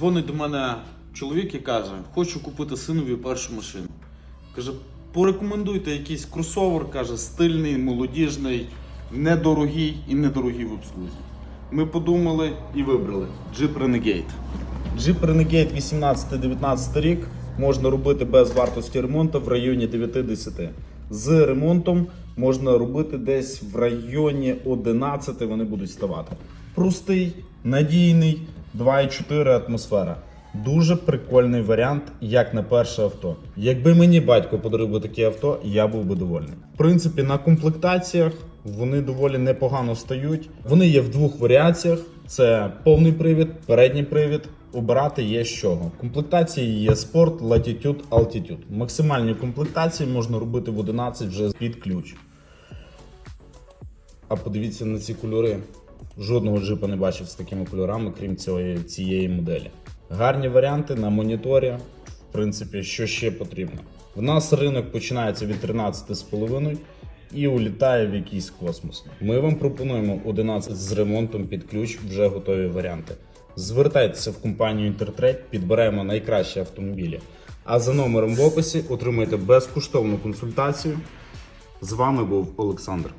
Дзвонить до мене чоловік і каже: хочу купити синові першу машину. Каже, порекомендуйте якийсь кросовер, каже, стильний, молодіжний, недорогий і недорогий в обслузі. Ми подумали і вибрали Jeep Renegade. Jeep Renegade 18-19 рік можна робити без вартості ремонту в районі 9-10. З ремонтом можна робити десь в районі 11 вони будуть ставати. Простий, надійний, 2,4 атмосфера. Дуже прикольний варіант, як на перше авто. Якби мені батько подарив би таке авто, я був би довольний. В принципі, на комплектаціях вони доволі непогано стають. Вони є в двох варіаціях: це повний привід, передній привід. Обирати є з чого. Комплектації є спорт, Latitude, Altitude. Максимальні комплектації можна робити в 11 вже під ключ. А подивіться на ці кольори. Жодного джипа не бачив з такими кольорами, крім цієї, цієї моделі. Гарні варіанти на моніторі. В принципі, що ще потрібно. В нас ринок починається від 13,5 і улітає в якийсь космос. Ми вам пропонуємо 11 з ремонтом під ключ, вже готові варіанти. Звертайтеся в компанію Інтертрейд, підберемо найкращі автомобілі. А за номером в описі отримайте безкоштовну консультацію. З вами був Олександр.